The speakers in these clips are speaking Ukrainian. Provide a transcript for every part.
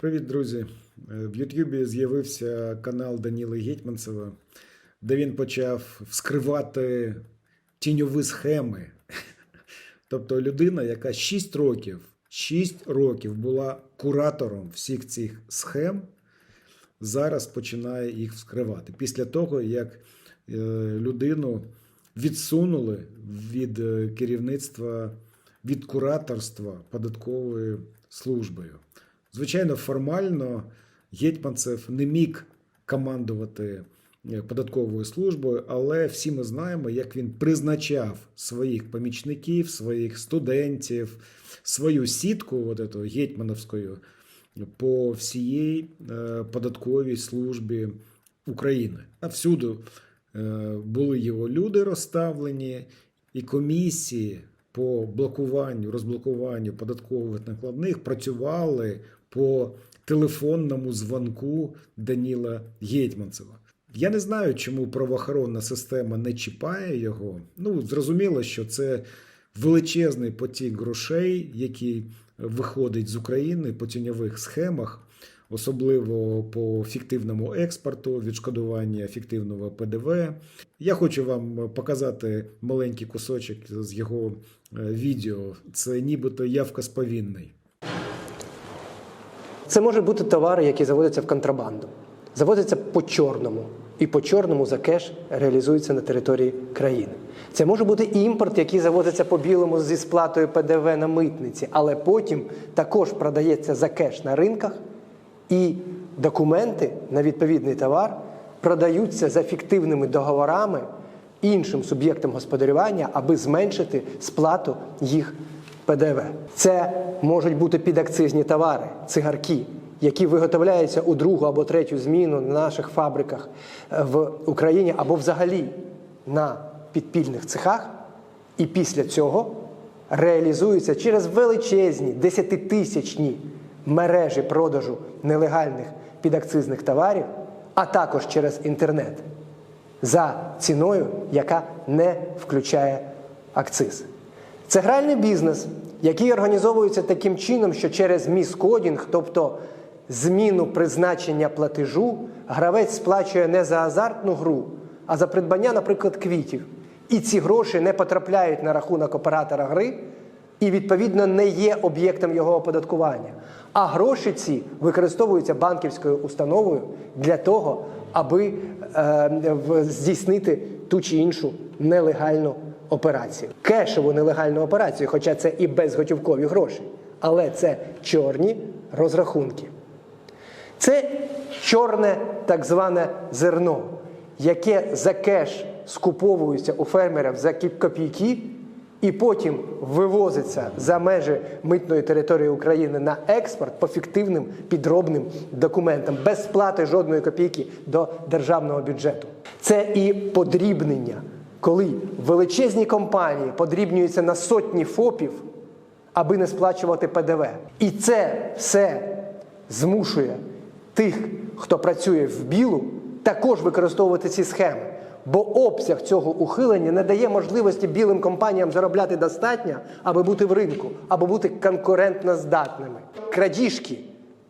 Привіт, друзі! Е, В Ютубі з'явився канал Даніли Гетьманцева, де він почав вскривати тіньові схеми. Тобто людина, яка 6 років, 6 років була куратором всіх цих схем, зараз починає їх вскривати. Після того, як е, людину відсунули від е, керівництва, від кураторства податковою службою. Звичайно, формально Гетьманцев не міг командувати е, податковою службою, але всі ми знаємо, як він призначав своїх помічників, своїх студентів, свою сітку, от эту, гетьмановською, по всієї е, податковій службі України. А всюди е, були його люди розставлені, і комісії по блокуванню, розблокуванню податкових накладних працювали по телефонному дзвонку Даніла Гетьманцева. Я не знаю, чому правоохоронна система не чіпає його. Ну, зрозуміло, що це величезний потік грошей, який виходить з України по тіньових схемах, особливо по фіктивному експорту, відшкодування фіктивного ПДВ. Я хочу вам показати маленький кусочок з його е, відео. Це нібито явка з повінний. Це можуть бути товари, які завозяться в контрабанду, завозяться по чорному, і по чорному за кеш реалізуються на території країни. Це може бути імпорт, який завозиться по білому зі сплатою ПДВ на митниці, але потім також продається за кеш на ринках, і документи на відповідний товар продаються за фіктивними договорами іншим суб'єктам господарювання, аби зменшити сплату їх ПДВ. Це можуть бути підакцизні товари, цигарки, які виготовляються у другу або третю зміну на наших фабриках е, в Україні або взагалі на підпільних цехах, і після цього реалізуються через величезні десятитисячні мережі продажу нелегальних підакцизних товарів, а також через інтернет за ціною, яка не включає акциз. Це гральний бізнес, який організовується таким чином, що через міскодінг, тобто зміну призначення платежу, гравець сплачує не за азартну гру, а за придбання, наприклад, квітів. І ці гроші не потрапляють на рахунок оператора гри і, відповідно, не є об'єктом його оподаткування. А гроші ці використовуються банківською установою для того, аби е, здійснити ту чи іншу нелегальну операцію. Кешову нелегальну операцію, хоча це і безготівкові гроші, але це чорні розрахунки. Це чорне так зване зерно, яке за кеш скуповується у фермерів за копійки і потім вивозиться за межі митної території України на експорт по фіктивним підробним документам без сплати жодної копійки до державного бюджету. Це і подрібнення, коли величезні компанії подрібнюються на сотні ФОПів, аби не сплачувати ПДВ. І це все змушує тих, хто працює в білу, також використовувати ці схеми. Бо обсяг цього ухилення не дає можливості білим компаніям заробляти достатньо, аби бути в ринку, або бути конкурентно здатними. Крадіжки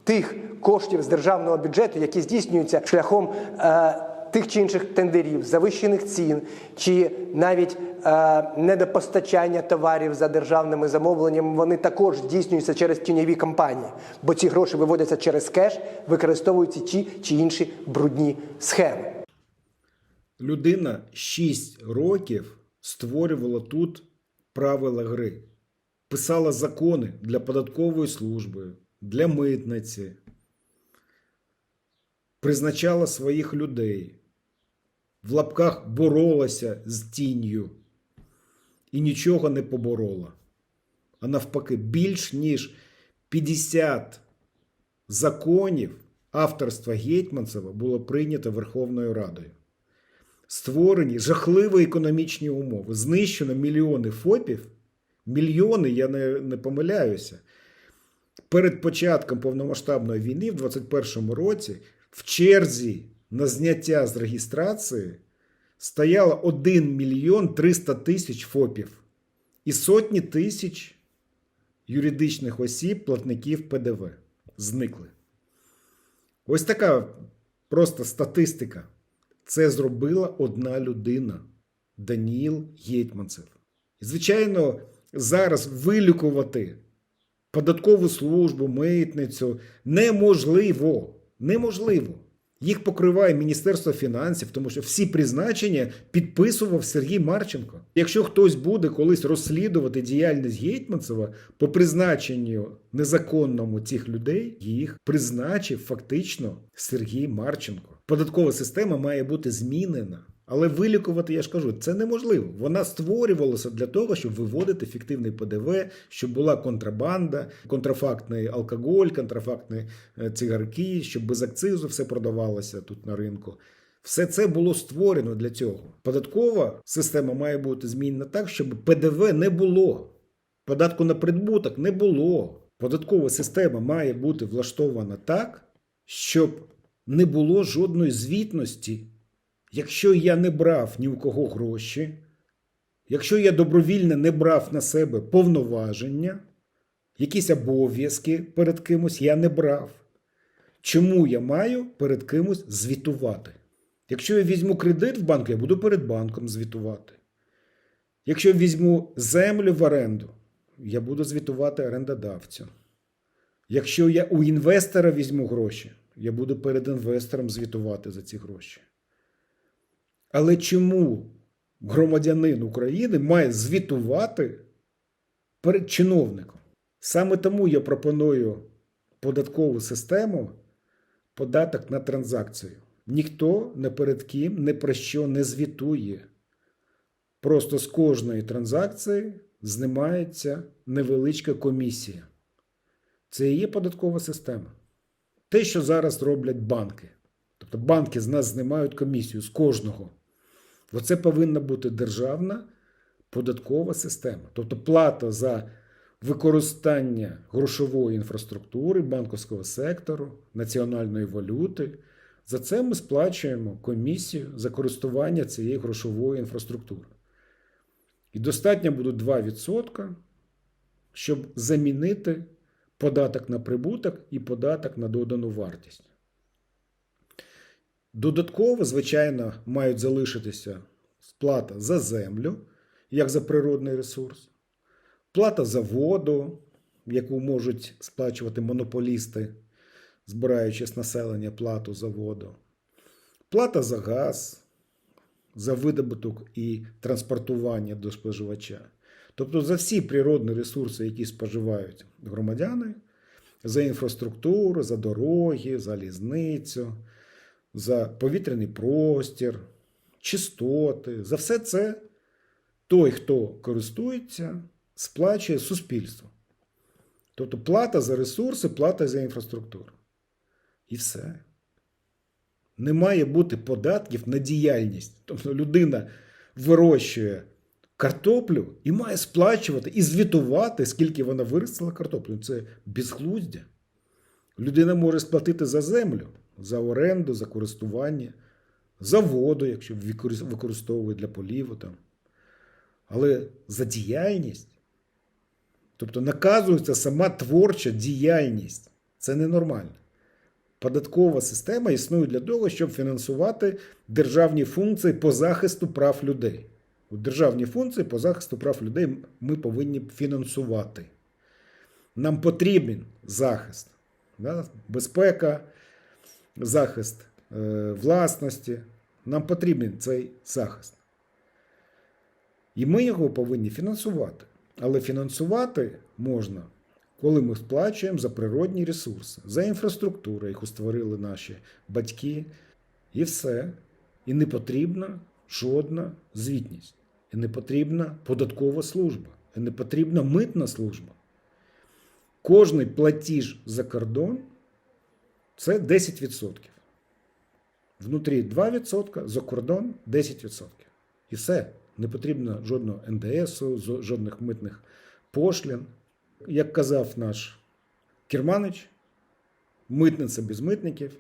тих коштів з державного бюджету, які здійснюються шляхом е, тих чи інших тендерів, завищених цін, чи навіть е, недопостачання товарів за державними замовленнями, вони також здійснюються через тіньові компанії, бо ці гроші виводяться через кеш, використовуються ті чи інші брудні схеми. Людина 6 років створювала тут правила гри, писала закони для податкової служби, для митниці, призначала своїх людей, в лапках боролася з тінню і нічого не поборола. А навпаки, більш ніж 50 законів авторства Гетьманцева було прийнято Верховною Радою створені жахливі економічні умови. Знищено мільйони ФОПів, мільйони, я не, не помиляюся. Перед початком повномасштабної війни в 2021 році в черзі на зняття з реєстрації стояло 1 мільйон 300 тисяч ФОПів і сотні тисяч юридичних осіб, платників ПДВ зникли. Ось така просто статистика. Це зробила одна людина Даніл Гетьманцев. І, звичайно, зараз вилікувати податкову службу, митницю неможливо. Неможливо. Їх покриває Міністерство фінансів, тому що всі призначення підписував Сергій Марченко. Якщо хтось буде колись розслідувати діяльність Гетьманцева по призначенню незаконному цих людей, їх призначив фактично Сергій Марченко. Податкова система має бути змінена. Але вилікувати, я ж кажу, це неможливо. Вона створювалася для того, щоб виводити фіктивний ПДВ, щоб була контрабанда, контрафактний алкоголь, контрафактні е, цигарки, щоб без акцизу все продавалося тут на ринку. Все це було створено для цього. Податкова система має бути змінена так, щоб ПДВ не було. Податку на прибуток не було. Податкова система має бути влаштована так, щоб не було жодної звітності. Якщо я не брав ні у кого гроші, якщо я добровільно не брав на себе повноваження, якісь обов'язки перед кимось я не брав, чому я маю перед кимось звітувати? Якщо я візьму кредит в банку, я буду перед банком звітувати. Якщо я візьму землю в оренду, я буду звітувати орендодавцю. Якщо я у інвестора візьму гроші, я буду перед інвестором звітувати за ці гроші. Але чому громадянин України має звітувати перед чиновником? Саме тому я пропоную податкову систему податок на транзакцію. Ніхто не перед ким не про що не звітує. Просто з кожної транзакції знімається невеличка комісія. Це і є податкова система. Те, що зараз роблять банки. Тобто банки з нас знімають комісію з кожного. Оце повинна бути державна податкова система. Тобто плата за використання грошової інфраструктури, банківського сектору, національної валюти. За це ми сплачуємо комісію за користування цієї грошової інфраструктури. І достатньо буде 2%, щоб замінити податок на прибуток і податок на додану вартість. Додатково, звичайно, мають залишитися сплата за землю, як за природний ресурс, плата за воду, яку можуть сплачувати монополісти, збираючи з населення плату за воду, плата за газ, за видобуток і транспортування до споживача. Тобто за всі природні ресурси, які споживають громадяни, за інфраструктуру, за дороги, залізницю, за повітряний простір, чистоти, за все це той, хто користується, сплачує суспільство. Тобто плата за ресурси, плата за інфраструктуру. І все. Не має бути податків на діяльність. Тобто людина вирощує картоплю і має сплачувати і звітувати, скільки вона виростила картоплю. Це безглуздя. Людина може сплатити за землю, за оренду, за користування, за воду, якщо використ- використовує для поліву. Там. Але за діяльність. Тобто наказується сама творча діяльність. Це ненормально. Податкова система існує для того, щоб фінансувати державні функції по захисту прав людей. Державні функції по захисту прав людей ми повинні фінансувати. Нам потрібен захист, да? безпека, захист е, власності. Нам потрібен цей захист. І ми його повинні фінансувати. Але фінансувати можна, коли ми сплачуємо за природні ресурси, за інфраструктуру, яку створили наші батьки, і все. І не потрібна жодна звітність. І не потрібна податкова служба, і не потрібна митна служба. Кожний платіж за кордон це 10%. Внутрі 2%, за кордон 10%. І все. Не потрібно жодного НДСу, жодних митних пошлін. Як казав наш Керманич, митниця без митників,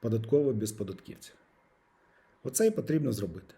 податкова без податківців. Оце і потрібно зробити.